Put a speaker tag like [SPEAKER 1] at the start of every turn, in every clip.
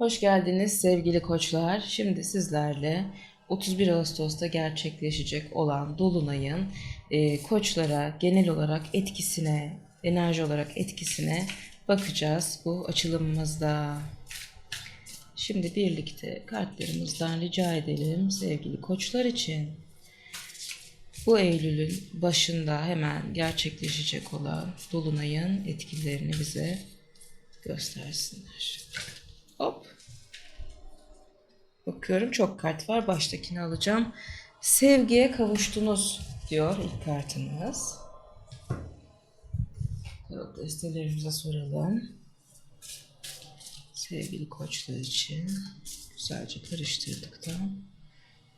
[SPEAKER 1] Hoş geldiniz sevgili koçlar. Şimdi sizlerle 31 Ağustos'ta gerçekleşecek olan Dolunay'ın e, koçlara genel olarak etkisine, enerji olarak etkisine bakacağız bu açılımımızda. Şimdi birlikte kartlarımızdan rica edelim sevgili koçlar için. Bu Eylül'ün başında hemen gerçekleşecek olan Dolunay'ın etkilerini bize göstersinler. Bakıyorum çok kart var. Baştakini alacağım. Sevgiye kavuştunuz diyor ilk kartımız. Tarot destelerimize soralım. Sevgili koçlar için güzelce karıştırdıktan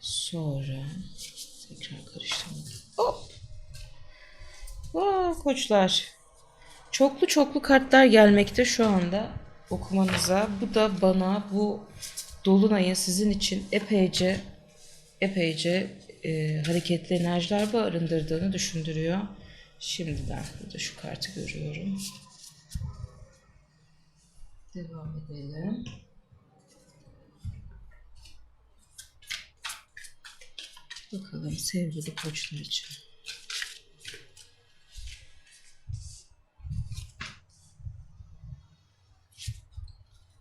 [SPEAKER 1] sonra tekrar karıştırmak. Hop. Vay koçlar. Çoklu çoklu kartlar gelmekte şu anda okumanıza. Bu da bana bu dolunayın sizin için epeyce epeyce e, hareketli enerjiler barındırdığını düşündürüyor. Şimdi ben burada şu kartı görüyorum. Devam edelim. Bakalım sevgili koçlar için.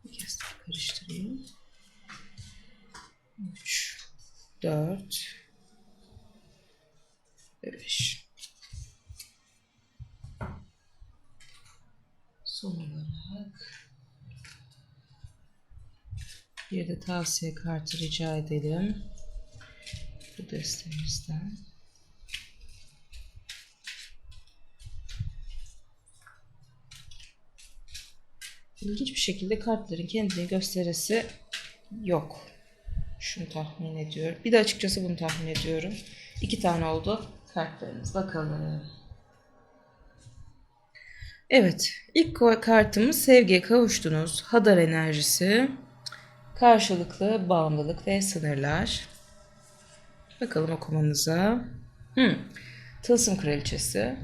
[SPEAKER 1] Bir kez daha karıştırayım. 4 5 Son olarak bir de tavsiye kartı rica edelim. Bu destemizden. İlginç bir şekilde kartların kendini gösterisi yok. Şunu tahmin ediyorum. Bir de açıkçası bunu tahmin ediyorum. İki tane oldu kartlarımız. Bakalım. Evet. ilk kartımız sevgiye kavuştunuz. Hadar enerjisi. Karşılıklı bağımlılık ve sınırlar. Bakalım okumanıza. Hmm. Tılsım kraliçesi.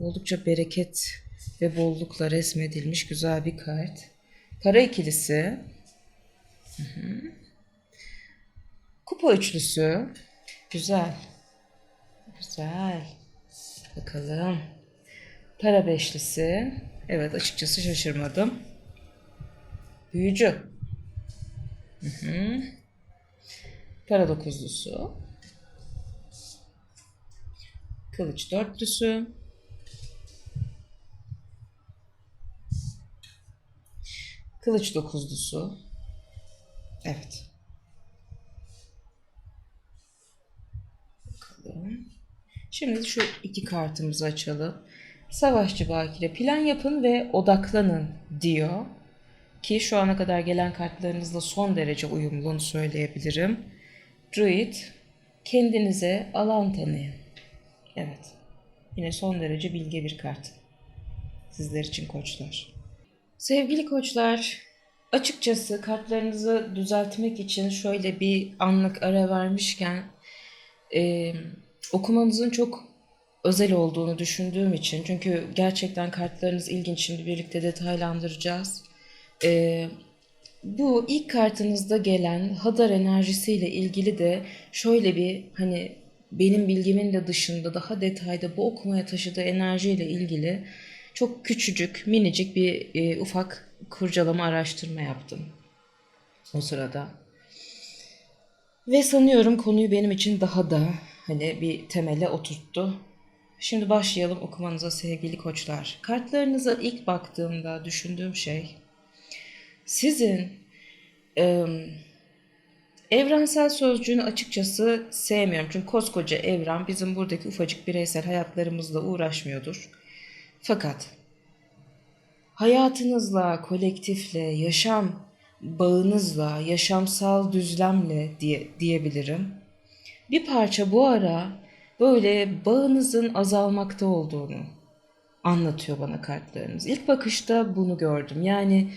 [SPEAKER 1] Oldukça bereket ve bollukla resmedilmiş güzel bir kart. Para ikilisi. Kupa üçlüsü. Güzel. Güzel. Bakalım. Para beşlisi. Evet açıkçası şaşırmadım. Büyücü. Hı hı. Para dokuzlusu. Kılıç dörtlüsü. Kılıç dokuzlusu. Evet. Bakalım. Şimdi şu iki kartımızı açalım. Savaşçı Bakire plan yapın ve odaklanın diyor. Ki şu ana kadar gelen kartlarınızla son derece uyumlu söyleyebilirim. Druid kendinize alan tanıyın. Evet. Yine son derece bilge bir kart. Sizler için koçlar. Sevgili koçlar, açıkçası kartlarınızı düzeltmek için şöyle bir anlık ara vermişken e, okumanızın çok özel olduğunu düşündüğüm için çünkü gerçekten kartlarınız ilginç şimdi birlikte detaylandıracağız. E, bu ilk kartınızda gelen Hadar enerjisiyle ilgili de şöyle bir hani benim bilgimin de dışında daha detayda bu okumaya taşıdığı enerjiyle ilgili çok küçücük, minicik bir e, ufak kurcalama araştırma yaptım o sırada. Ve sanıyorum konuyu benim için daha da hani bir temele oturttu. Şimdi başlayalım okumanıza sevgili koçlar. Kartlarınıza ilk baktığımda düşündüğüm şey sizin e, evrensel sözcüğünü açıkçası sevmiyorum. Çünkü koskoca evren bizim buradaki ufacık bireysel hayatlarımızla uğraşmıyordur. Fakat hayatınızla, kolektifle, yaşam bağınızla, yaşamsal düzlemle diye diyebilirim. Bir parça bu ara böyle bağınızın azalmakta olduğunu anlatıyor bana kartlarınız. İlk bakışta bunu gördüm. Yani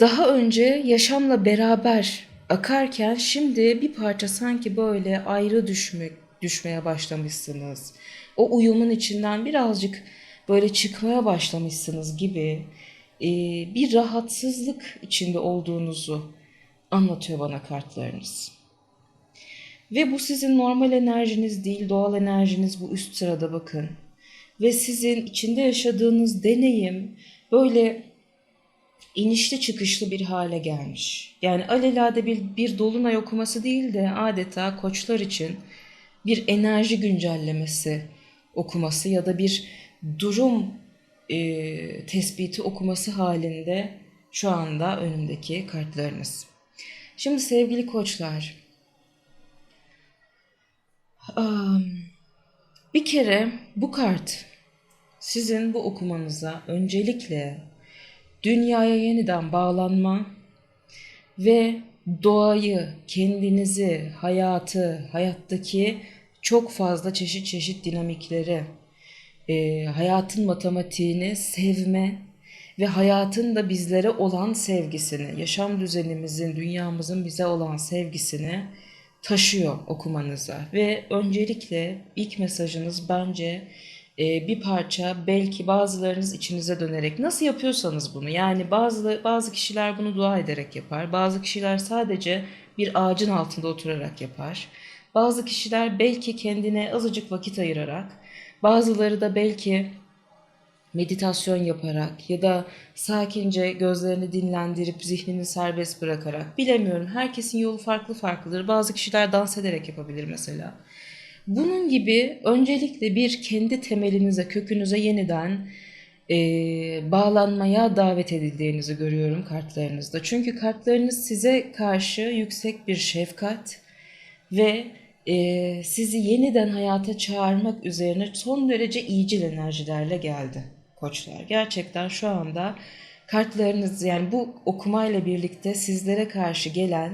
[SPEAKER 1] daha önce yaşamla beraber akarken şimdi bir parça sanki böyle ayrı düşmek düşmeye başlamışsınız. O uyumun içinden birazcık böyle çıkmaya başlamışsınız gibi bir rahatsızlık içinde olduğunuzu anlatıyor bana kartlarınız. Ve bu sizin normal enerjiniz değil, doğal enerjiniz bu üst sırada bakın. Ve sizin içinde yaşadığınız deneyim böyle inişli çıkışlı bir hale gelmiş. Yani alelade bir, bir dolunay okuması değil de adeta koçlar için bir enerji güncellemesi okuması ya da bir durum e, tespiti okuması halinde şu anda önümdeki kartlarınız. Şimdi sevgili koçlar, bir kere bu kart sizin bu okumanıza öncelikle dünyaya yeniden bağlanma ve doğayı, kendinizi, hayatı, hayattaki çok fazla çeşit çeşit dinamikleri, e, hayatın matematiğini sevme ve hayatın da bizlere olan sevgisini, yaşam düzenimizin, dünyamızın bize olan sevgisini taşıyor okumanıza. Ve öncelikle ilk mesajınız bence e, bir parça belki bazılarınız içinize dönerek nasıl yapıyorsanız bunu yani bazı bazı kişiler bunu dua ederek yapar. Bazı kişiler sadece bir ağacın altında oturarak yapar. Bazı kişiler belki kendine azıcık vakit ayırarak, bazıları da belki meditasyon yaparak ya da sakince gözlerini dinlendirip zihnini serbest bırakarak bilemiyorum. Herkesin yolu farklı farklıdır. Bazı kişiler dans ederek yapabilir mesela. Bunun gibi öncelikle bir kendi temelinize, kökünüze yeniden e, bağlanmaya davet edildiğinizi görüyorum kartlarınızda. Çünkü kartlarınız size karşı yüksek bir şefkat ve e, sizi yeniden hayata çağırmak üzerine son derece iyicil enerjilerle geldi koçlar. Gerçekten şu anda kartlarınız yani bu okumayla birlikte sizlere karşı gelen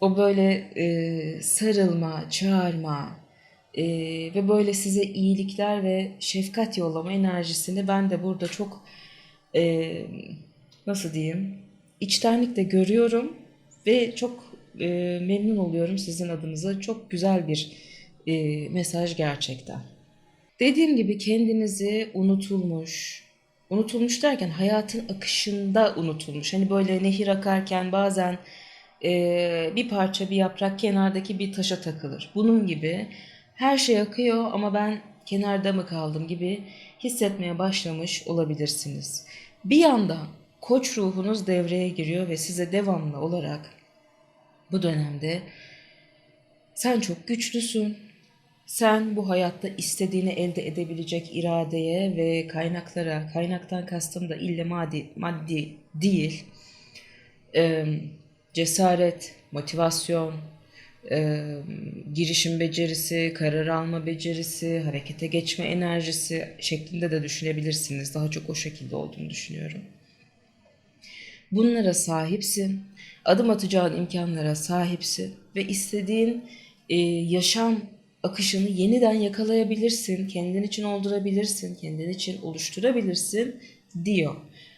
[SPEAKER 1] o böyle e, sarılma, çağırma e, ve böyle size iyilikler ve şefkat yollama enerjisini ben de burada çok e, nasıl diyeyim içtenlikle görüyorum ve çok e, memnun oluyorum sizin adınıza. Çok güzel bir e, mesaj gerçekten. Dediğim gibi kendinizi unutulmuş, unutulmuş derken hayatın akışında unutulmuş. Hani böyle nehir akarken bazen e, bir parça bir yaprak kenardaki bir taşa takılır. Bunun gibi her şey akıyor ama ben kenarda mı kaldım gibi hissetmeye başlamış olabilirsiniz. Bir yanda koç ruhunuz devreye giriyor ve size devamlı olarak bu dönemde sen çok güçlüsün. Sen bu hayatta istediğini elde edebilecek iradeye ve kaynaklara, kaynaktan kastım da ille maddi, maddi değil, e, cesaret, motivasyon, e, girişim becerisi, karar alma becerisi, harekete geçme enerjisi şeklinde de düşünebilirsiniz. Daha çok o şekilde olduğunu düşünüyorum. Bunlara sahipsin. Adım atacağın imkanlara sahipsin ve istediğin e, yaşam akışını yeniden yakalayabilirsin, kendin için oldurabilirsin, kendin için oluşturabilirsin diyor.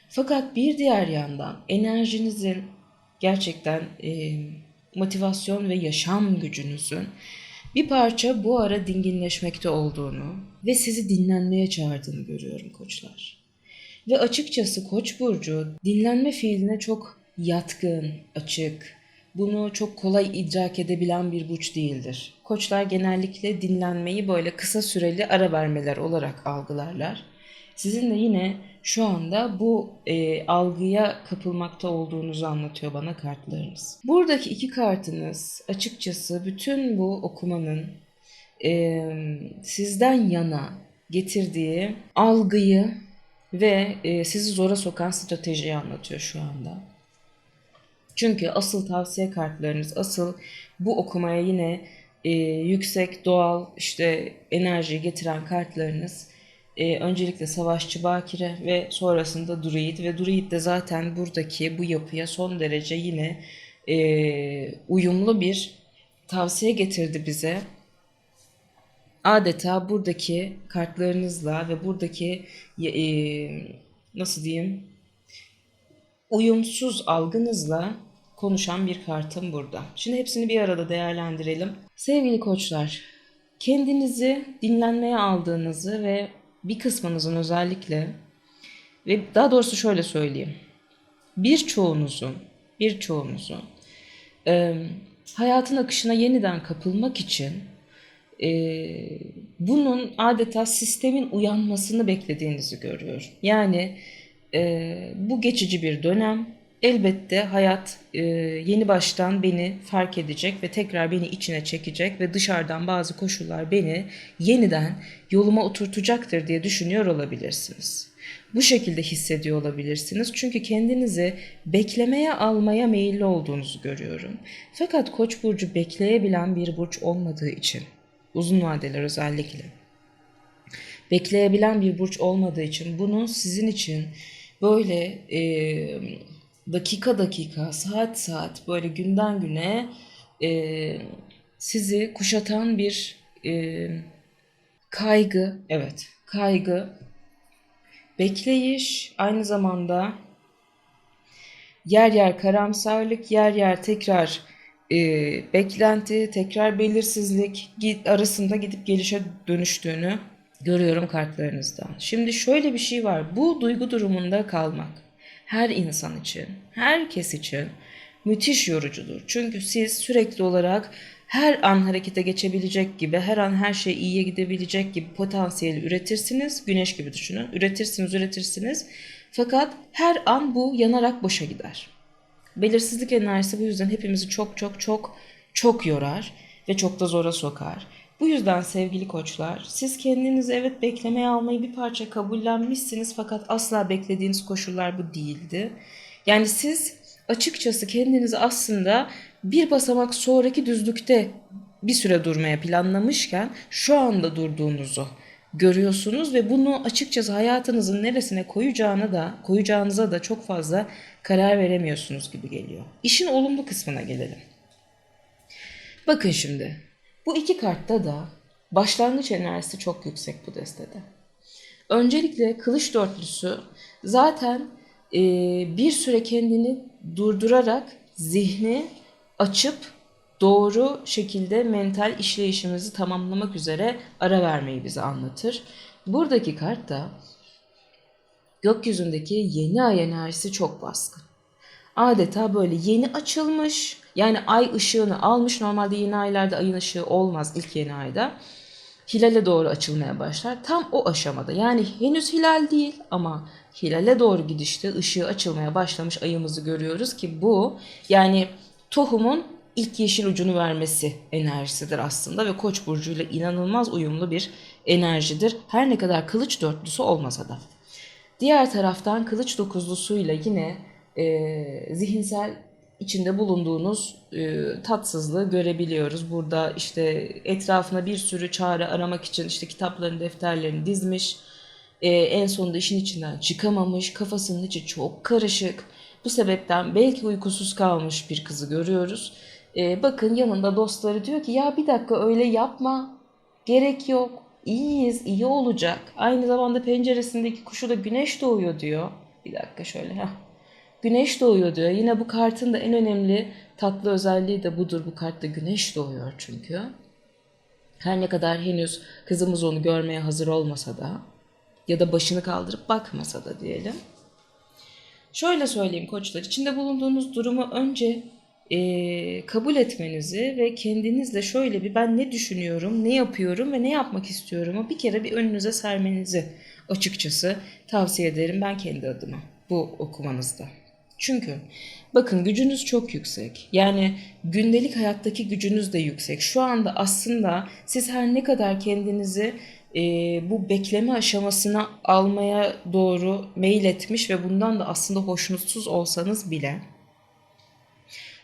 [SPEAKER 1] Fakat bir diğer yandan enerjinizin gerçekten e, motivasyon ve yaşam gücünüzün bir parça bu ara dinginleşmekte olduğunu ve sizi dinlenmeye çağırdığını görüyorum koçlar. Ve açıkçası Koç burcu dinlenme fiiline çok yatkın, açık, bunu çok kolay idrak edebilen bir burç değildir. Koçlar genellikle dinlenmeyi böyle kısa süreli ara vermeler olarak algılarlar. Sizin de yine şu anda bu e, algıya kapılmakta olduğunuzu anlatıyor bana kartlarınız. Buradaki iki kartınız açıkçası bütün bu okumanın e, sizden yana getirdiği algıyı ve e, sizi zora sokan stratejiyi anlatıyor şu anda. Çünkü asıl tavsiye kartlarınız, asıl bu okumaya yine e, yüksek doğal işte enerji getiren kartlarınız e, öncelikle Savaşçı Bakire ve sonrasında Druid ve Druid de zaten buradaki bu yapıya son derece yine e, uyumlu bir tavsiye getirdi bize. Adeta buradaki kartlarınızla ve buradaki e, nasıl diyeyim uyumsuz algınızla konuşan bir kartım burada. Şimdi hepsini bir arada değerlendirelim. Sevgili koçlar, kendinizi dinlenmeye aldığınızı ve bir kısmınızın özellikle ve daha doğrusu şöyle söyleyeyim. Birçoğunuzun, birçoğunuzun e, hayatın akışına yeniden kapılmak için e, bunun adeta sistemin uyanmasını beklediğinizi görüyorum. Yani e, bu geçici bir dönem. Elbette hayat e, yeni baştan beni fark edecek ve tekrar beni içine çekecek ve dışarıdan bazı koşullar beni yeniden yoluma oturtacaktır diye düşünüyor olabilirsiniz. Bu şekilde hissediyor olabilirsiniz. Çünkü kendinizi beklemeye almaya meyilli olduğunuzu görüyorum. Fakat Koç burcu bekleyebilen bir burç olmadığı için uzun vadeler özellikle bekleyebilen bir burç olmadığı için bunun sizin için böyle e, dakika dakika, saat saat böyle günden güne e, sizi kuşatan bir e, kaygı, evet kaygı, bekleyiş, aynı zamanda yer yer karamsarlık, yer yer tekrar e, beklenti, tekrar belirsizlik arasında gidip gelişe dönüştüğünü görüyorum kartlarınızdan. Şimdi şöyle bir şey var. Bu duygu durumunda kalmak her insan için, herkes için müthiş yorucudur. Çünkü siz sürekli olarak her an harekete geçebilecek gibi, her an her şey iyiye gidebilecek gibi potansiyeli üretirsiniz. Güneş gibi düşünün. Üretirsiniz, üretirsiniz. Fakat her an bu yanarak boşa gider. Belirsizlik enerjisi bu yüzden hepimizi çok çok çok çok yorar ve çok da zora sokar. Bu yüzden sevgili koçlar, siz kendinizi evet beklemeye almayı bir parça kabullenmişsiniz fakat asla beklediğiniz koşullar bu değildi. Yani siz açıkçası kendinizi aslında bir basamak sonraki düzlükte bir süre durmaya planlamışken şu anda durduğunuzu görüyorsunuz ve bunu açıkçası hayatınızın neresine koyacağını da koyacağınıza da çok fazla karar veremiyorsunuz gibi geliyor. İşin olumlu kısmına gelelim. Bakın şimdi bu iki kartta da başlangıç enerjisi çok yüksek bu destede. Öncelikle kılıç dörtlüsü zaten e, bir süre kendini durdurarak zihni açıp doğru şekilde mental işleyişimizi tamamlamak üzere ara vermeyi bize anlatır. Buradaki kart da gökyüzündeki yeni ay enerjisi çok baskın. Adeta böyle yeni açılmış yani ay ışığını almış. Normalde yeni aylarda ayın ışığı olmaz ilk yeni ayda. Hilale doğru açılmaya başlar. Tam o aşamada yani henüz hilal değil ama hilale doğru gidişte ışığı açılmaya başlamış ayımızı görüyoruz ki bu yani tohumun ilk yeşil ucunu vermesi enerjisidir aslında ve Koç burcuyla inanılmaz uyumlu bir enerjidir. Her ne kadar kılıç dörtlüsü olmasa da. Diğer taraftan kılıç dokuzlusuyla yine e, zihinsel içinde bulunduğunuz e, tatsızlığı görebiliyoruz. Burada işte etrafına bir sürü çare aramak için işte kitapların defterlerini dizmiş. E, en sonunda işin içinden çıkamamış. Kafasının içi çok karışık. Bu sebepten belki uykusuz kalmış bir kızı görüyoruz. E, bakın yanında dostları diyor ki ya bir dakika öyle yapma. Gerek yok. İyiyiz, iyi olacak. Aynı zamanda penceresindeki kuşu da güneş doğuyor diyor. Bir dakika şöyle. Heh. Güneş doğuyor diyor. Yine bu kartın da en önemli tatlı özelliği de budur. Bu kartta güneş doğuyor çünkü. Her ne kadar henüz kızımız onu görmeye hazır olmasa da ya da başını kaldırıp bakmasa da diyelim. Şöyle söyleyeyim koçlar, içinde bulunduğunuz durumu önce e, kabul etmenizi ve kendinizle şöyle bir ben ne düşünüyorum, ne yapıyorum ve ne yapmak istiyorum bir kere bir önünüze sermenizi açıkçası tavsiye ederim ben kendi adıma bu okumanızda. Çünkü bakın gücünüz çok yüksek. Yani gündelik hayattaki gücünüz de yüksek. Şu anda aslında siz her ne kadar kendinizi e, bu bekleme aşamasına almaya doğru mail etmiş ve bundan da aslında hoşnutsuz olsanız bile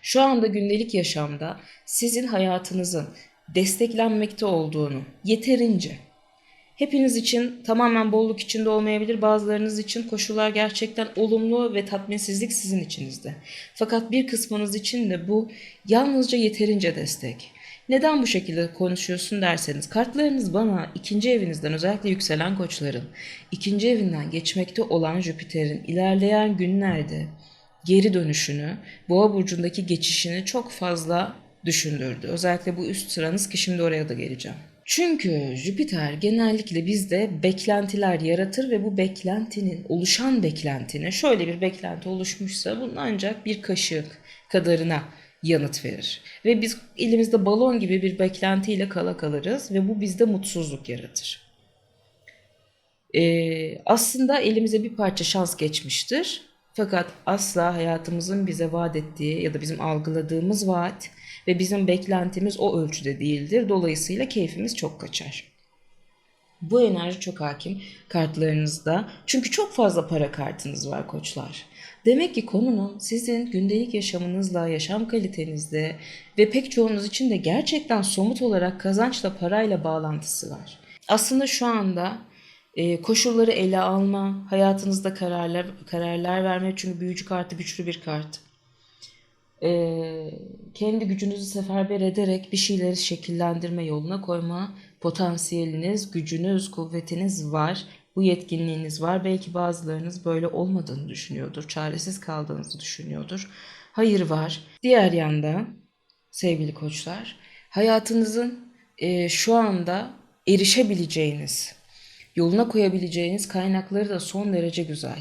[SPEAKER 1] şu anda gündelik yaşamda sizin hayatınızın desteklenmekte olduğunu yeterince Hepiniz için tamamen bolluk içinde olmayabilir. Bazılarınız için koşullar gerçekten olumlu ve tatminsizlik sizin içinizde. Fakat bir kısmınız için de bu yalnızca yeterince destek. Neden bu şekilde konuşuyorsun derseniz kartlarınız bana ikinci evinizden özellikle yükselen koçların ikinci evinden geçmekte olan Jüpiter'in ilerleyen günlerde geri dönüşünü, boğa burcundaki geçişini çok fazla düşündürdü. Özellikle bu üst sıranız ki şimdi oraya da geleceğim. Çünkü Jüpiter genellikle bizde beklentiler yaratır ve bu beklentinin, oluşan beklentinin şöyle bir beklenti oluşmuşsa bunun ancak bir kaşık kadarına yanıt verir. Ve biz elimizde balon gibi bir beklentiyle kala kalırız ve bu bizde mutsuzluk yaratır. Ee, aslında elimize bir parça şans geçmiştir. Fakat asla hayatımızın bize vaat ettiği ya da bizim algıladığımız vaat ve bizim beklentimiz o ölçüde değildir. Dolayısıyla keyfimiz çok kaçar. Bu enerji çok hakim kartlarınızda. Çünkü çok fazla para kartınız var koçlar. Demek ki konunun sizin gündelik yaşamınızla, yaşam kalitenizde ve pek çoğunuz için de gerçekten somut olarak kazançla, parayla bağlantısı var. Aslında şu anda koşulları ele alma, hayatınızda kararlar kararlar verme çünkü büyücü kartı güçlü bir kart. E, kendi gücünüzü seferber ederek bir şeyleri şekillendirme yoluna koyma potansiyeliniz, gücünüz, kuvvetiniz var. Bu yetkinliğiniz var. Belki bazılarınız böyle olmadığını düşünüyordur, çaresiz kaldığınızı düşünüyordur. Hayır var. Diğer yanda sevgili koçlar, hayatınızın e, şu anda erişebileceğiniz, yoluna koyabileceğiniz kaynakları da son derece güzel.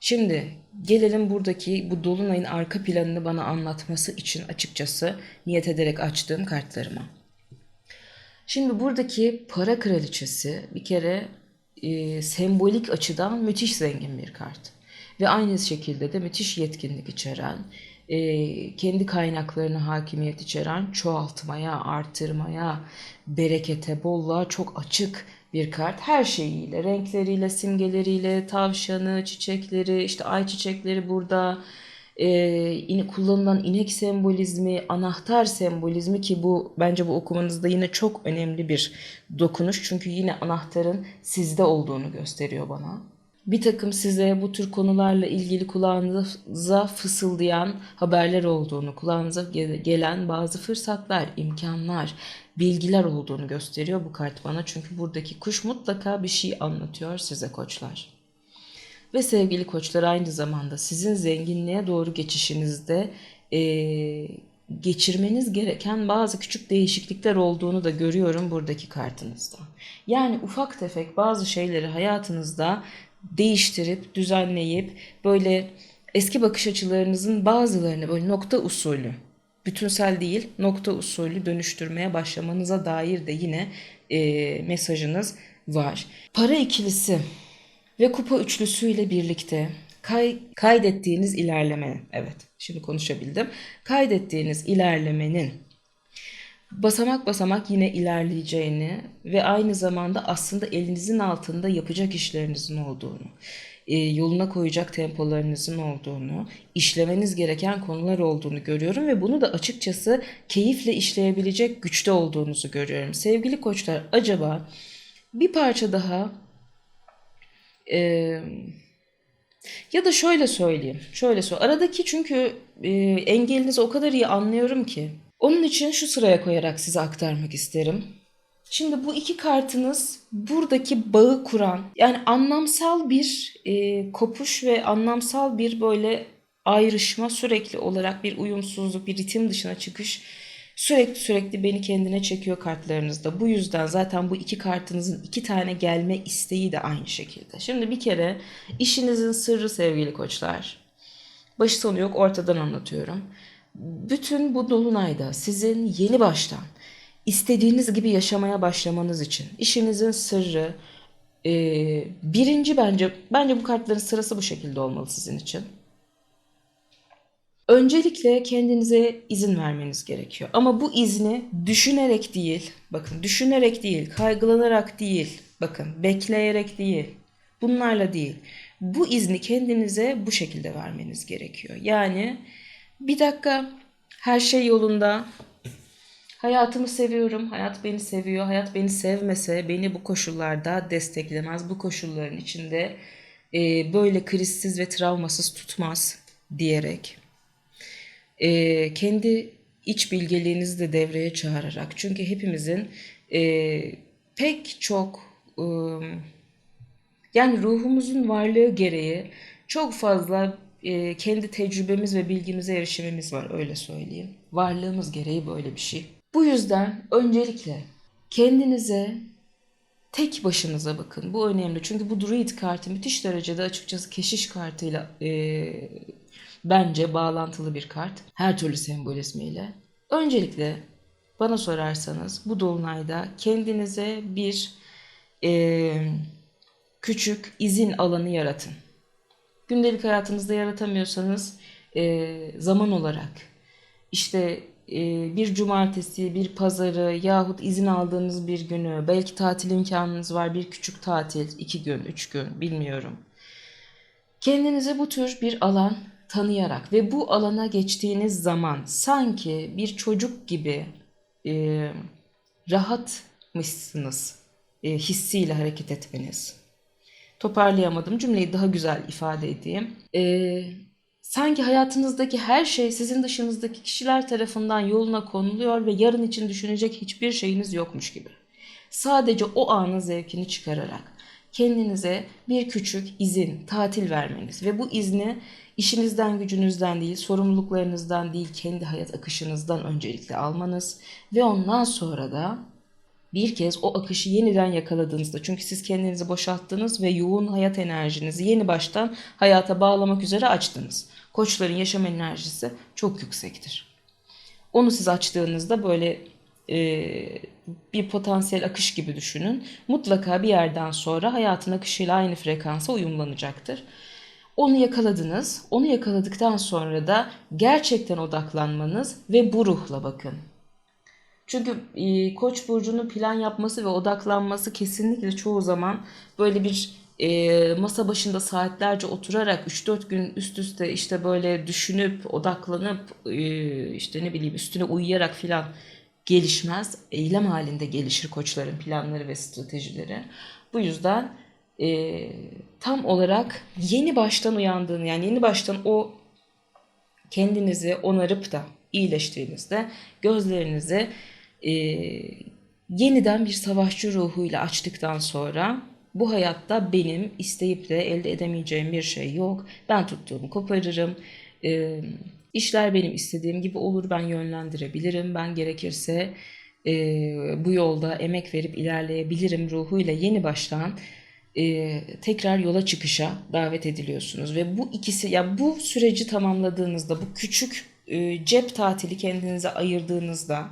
[SPEAKER 1] Şimdi gelelim buradaki bu dolunayın arka planını bana anlatması için açıkçası niyet ederek açtığım kartlarıma. Şimdi buradaki para kraliçesi bir kere e, sembolik açıdan müthiş zengin bir kart. Ve aynı şekilde de müthiş yetkinlik içeren, e, kendi kaynaklarına hakimiyet içeren, çoğaltmaya, artırmaya, berekete, bolluğa çok açık bir kart. Her şeyiyle, renkleriyle, simgeleriyle, tavşanı, çiçekleri, işte ay çiçekleri burada, e, kullanılan inek sembolizmi, anahtar sembolizmi ki bu bence bu okumanızda yine çok önemli bir dokunuş. Çünkü yine anahtarın sizde olduğunu gösteriyor bana. Bir takım size bu tür konularla ilgili kulağınıza fısıldayan haberler olduğunu, kulağınıza gelen bazı fırsatlar, imkanlar, bilgiler olduğunu gösteriyor bu kart bana. Çünkü buradaki kuş mutlaka bir şey anlatıyor size koçlar. Ve sevgili koçlar aynı zamanda sizin zenginliğe doğru geçişinizde e, geçirmeniz gereken bazı küçük değişiklikler olduğunu da görüyorum buradaki kartınızda. Yani ufak tefek bazı şeyleri hayatınızda değiştirip, düzenleyip böyle eski bakış açılarınızın bazılarını böyle nokta usulü, bütünsel değil nokta usulü dönüştürmeye başlamanıza dair de yine e, mesajınız var. Para ikilisi ve kupa üçlüsüyle birlikte kay, kaydettiğiniz ilerleme, evet şimdi konuşabildim. Kaydettiğiniz ilerlemenin basamak basamak yine ilerleyeceğini ve aynı zamanda aslında elinizin altında yapacak işlerinizin olduğunu, e, yoluna koyacak tempolarınızın olduğunu, işlemeniz gereken konular olduğunu görüyorum ve bunu da açıkçası keyifle işleyebilecek güçte olduğunuzu görüyorum. Sevgili koçlar acaba bir parça daha e, ya da şöyle söyleyeyim. Şöyle söyle. Aradaki çünkü e, engelinizi o kadar iyi anlıyorum ki. Onun için şu sıraya koyarak size aktarmak isterim. Şimdi bu iki kartınız buradaki bağı kuran yani anlamsal bir e, kopuş ve anlamsal bir böyle ayrışma sürekli olarak bir uyumsuzluk, bir ritim dışına çıkış Sürekli sürekli beni kendine çekiyor kartlarınızda. Bu yüzden zaten bu iki kartınızın iki tane gelme isteği de aynı şekilde. Şimdi bir kere işinizin sırrı sevgili koçlar. Başı sonu yok ortadan anlatıyorum. Bütün bu dolunayda sizin yeni baştan istediğiniz gibi yaşamaya başlamanız için işinizin sırrı e, birinci bence bence bu kartların sırası bu şekilde olmalı sizin için. Öncelikle kendinize izin vermeniz gerekiyor. Ama bu izni düşünerek değil, bakın düşünerek değil, kaygılanarak değil, bakın bekleyerek değil, bunlarla değil. Bu izni kendinize bu şekilde vermeniz gerekiyor. Yani bir dakika her şey yolunda. Hayatımı seviyorum, hayat beni seviyor. Hayat beni sevmese beni bu koşullarda desteklemez. Bu koşulların içinde e, böyle krizsiz ve travmasız tutmaz diyerek e, kendi iç bilgeliğinizi de devreye çağırarak. Çünkü hepimizin e, pek çok e, yani ruhumuzun varlığı gereği çok fazla e, kendi tecrübemiz ve bilgimize erişimimiz var öyle söyleyeyim. Varlığımız gereği böyle bir şey. Bu yüzden öncelikle kendinize tek başınıza bakın. Bu önemli. Çünkü bu druid kartı müthiş derecede açıkçası keşiş kartıyla e, bence bağlantılı bir kart. Her türlü sembolizmiyle. Öncelikle bana sorarsanız bu dolunayda kendinize bir e, küçük izin alanı yaratın. Gündelik hayatınızda yaratamıyorsanız e, zaman olarak işte e, bir cumartesi, bir pazarı yahut izin aldığınız bir günü, belki tatil imkanınız var, bir küçük tatil, iki gün, üç gün bilmiyorum. Kendinize bu tür bir alan tanıyarak ve bu alana geçtiğiniz zaman sanki bir çocuk gibi e, rahatmışsınız e, hissiyle hareket etmeniz. Toparlayamadım cümleyi daha güzel ifade edeyim. E, sanki hayatınızdaki her şey sizin dışınızdaki kişiler tarafından yoluna konuluyor ve yarın için düşünecek hiçbir şeyiniz yokmuş gibi. Sadece o anın zevkini çıkararak kendinize bir küçük izin, tatil vermeniz ve bu izni işinizden, gücünüzden değil, sorumluluklarınızdan değil, kendi hayat akışınızdan öncelikle almanız ve ondan sonra da bir kez o akışı yeniden yakaladığınızda çünkü siz kendinizi boşalttınız ve yoğun hayat enerjinizi yeni baştan hayata bağlamak üzere açtınız. Koçların yaşam enerjisi çok yüksektir. Onu siz açtığınızda böyle e, bir potansiyel akış gibi düşünün. Mutlaka bir yerden sonra hayatın akışıyla aynı frekansa uyumlanacaktır. Onu yakaladınız. Onu yakaladıktan sonra da gerçekten odaklanmanız ve bu ruhla bakın. Çünkü e, Koç burcunun plan yapması ve odaklanması kesinlikle çoğu zaman böyle bir e, masa başında saatlerce oturarak 3-4 gün üst üste işte böyle düşünüp odaklanıp e, işte ne bileyim üstüne uyuyarak filan gelişmez. Eylem halinde gelişir koçların planları ve stratejileri. Bu yüzden e, tam olarak yeni baştan uyandığını yani yeni baştan o kendinizi onarıp da iyileştiğinizde gözlerinizi e, yeniden bir savaşçı ruhuyla açtıktan sonra bu hayatta benim isteyip de elde edemeyeceğim bir şey yok. Ben tuttuğumu koparırım. E, işler benim istediğim gibi olur. Ben yönlendirebilirim. Ben gerekirse e, bu yolda emek verip ilerleyebilirim ruhuyla yeni baştan e, tekrar yola çıkışa davet ediliyorsunuz ve bu ikisi ya bu süreci tamamladığınızda bu küçük e, cep tatili kendinize ayırdığınızda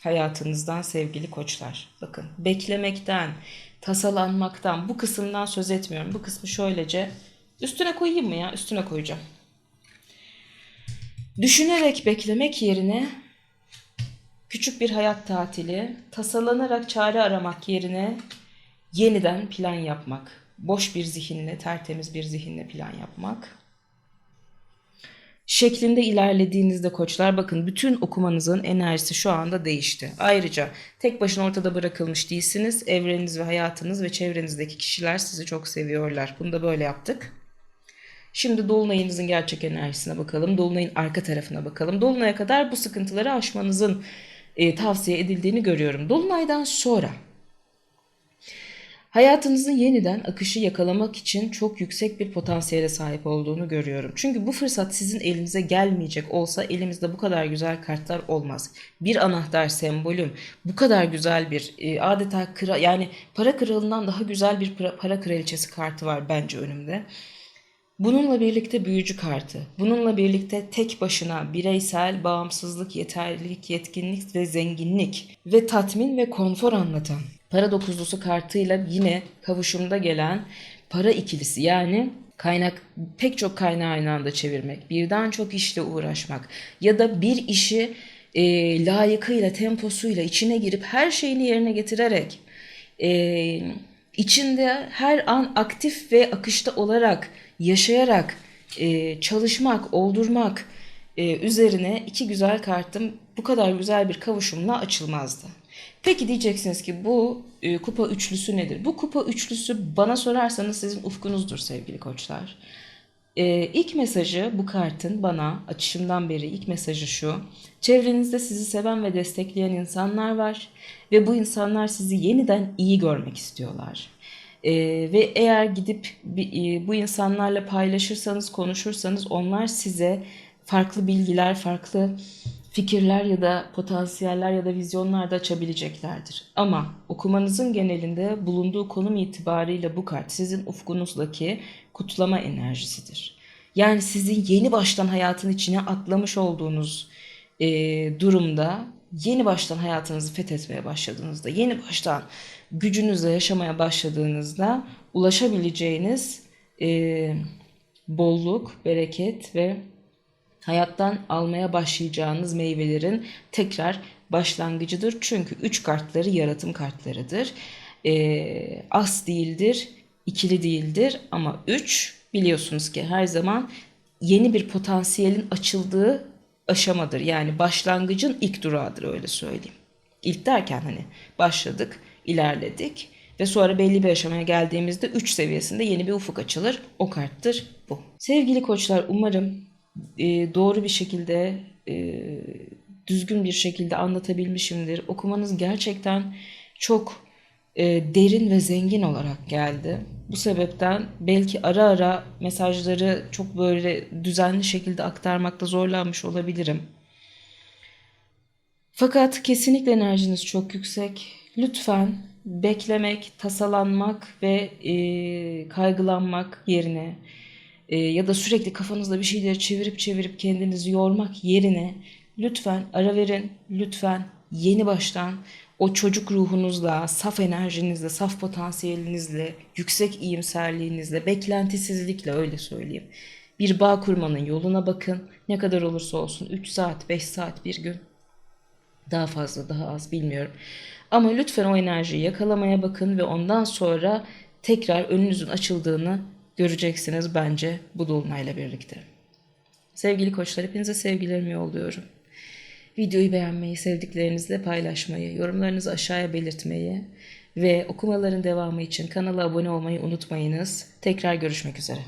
[SPEAKER 1] hayatınızdan sevgili koçlar. Bakın beklemekten tasalanmaktan bu kısımdan söz etmiyorum. Bu kısmı şöylece üstüne koyayım mı ya? Üstüne koyacağım. Düşünerek beklemek yerine küçük bir hayat tatili tasalanarak çare aramak yerine yeniden plan yapmak, boş bir zihinle, tertemiz bir zihinle plan yapmak. Şeklinde ilerlediğinizde koçlar bakın bütün okumanızın enerjisi şu anda değişti. Ayrıca tek başına ortada bırakılmış değilsiniz. Evreniniz ve hayatınız ve çevrenizdeki kişiler sizi çok seviyorlar. Bunu da böyle yaptık. Şimdi Dolunay'ınızın gerçek enerjisine bakalım. Dolunay'ın arka tarafına bakalım. Dolunay'a kadar bu sıkıntıları aşmanızın e, tavsiye edildiğini görüyorum. Dolunay'dan sonra Hayatınızın yeniden akışı yakalamak için çok yüksek bir potansiyele sahip olduğunu görüyorum. Çünkü bu fırsat sizin elinize gelmeyecek olsa elimizde bu kadar güzel kartlar olmaz. Bir anahtar sembolüm, bu kadar güzel bir e, adeta kra yani para kralından daha güzel bir para, para kraliçesi kartı var bence önümde. Bununla birlikte büyücü kartı, bununla birlikte tek başına bireysel bağımsızlık, yeterlilik, yetkinlik ve zenginlik ve tatmin ve konfor anlatan para dokuzlusu kartıyla yine kavuşumda gelen para ikilisi yani kaynak pek çok kaynağı aynı anda çevirmek, birden çok işle uğraşmak ya da bir işi e, layıkıyla, temposuyla içine girip her şeyini yerine getirerek e, içinde her an aktif ve akışta olarak yaşayarak e, çalışmak, oldurmak e, üzerine iki güzel kartım bu kadar güzel bir kavuşumla açılmazdı. Peki diyeceksiniz ki bu e, kupa üçlüsü nedir? Bu kupa üçlüsü bana sorarsanız sizin ufkunuzdur sevgili koçlar. E, ilk mesajı bu kartın bana açışımdan beri ilk mesajı şu. Çevrenizde sizi seven ve destekleyen insanlar var ve bu insanlar sizi yeniden iyi görmek istiyorlar. E, ve eğer gidip e, bu insanlarla paylaşırsanız, konuşursanız onlar size farklı bilgiler, farklı fikirler ya da potansiyeller ya da vizyonlar da açabileceklerdir. Ama okumanızın genelinde bulunduğu konum itibariyle bu kart sizin ufkunuzdaki kutlama enerjisidir. Yani sizin yeni baştan hayatın içine atlamış olduğunuz e, durumda yeni baştan hayatınızı fethetmeye başladığınızda, yeni baştan gücünüzle yaşamaya başladığınızda ulaşabileceğiniz e, bolluk, bereket ve hayattan almaya başlayacağınız meyvelerin tekrar başlangıcıdır. Çünkü üç kartları yaratım kartlarıdır. Ee, as değildir, ikili değildir ama üç biliyorsunuz ki her zaman yeni bir potansiyelin açıldığı aşamadır. Yani başlangıcın ilk durağıdır öyle söyleyeyim. İlk derken hani başladık, ilerledik ve sonra belli bir aşamaya geldiğimizde 3 seviyesinde yeni bir ufuk açılır. O karttır bu. Sevgili koçlar umarım e, doğru bir şekilde e, düzgün bir şekilde anlatabilmişimdir. Okumanız gerçekten çok e, derin ve zengin olarak geldi. Bu sebepten belki ara ara mesajları çok böyle düzenli şekilde aktarmakta zorlanmış olabilirim. Fakat kesinlikle enerjiniz çok yüksek. Lütfen beklemek, tasalanmak ve e, kaygılanmak yerine e, ya da sürekli kafanızda bir şeyleri çevirip çevirip kendinizi yormak yerine lütfen ara verin, lütfen yeni baştan o çocuk ruhunuzla, saf enerjinizle, saf potansiyelinizle, yüksek iyimserliğinizle, beklentisizlikle öyle söyleyeyim. Bir bağ kurmanın yoluna bakın. Ne kadar olursa olsun 3 saat, 5 saat bir gün daha fazla daha az bilmiyorum. Ama lütfen o enerjiyi yakalamaya bakın ve ondan sonra tekrar önünüzün açıldığını göreceksiniz bence bu dolunayla birlikte. Sevgili koçlar hepinize sevgilerimi yolluyorum. Videoyu beğenmeyi, sevdiklerinizle paylaşmayı, yorumlarınızı aşağıya belirtmeyi ve okumaların devamı için kanala abone olmayı unutmayınız. Tekrar görüşmek üzere.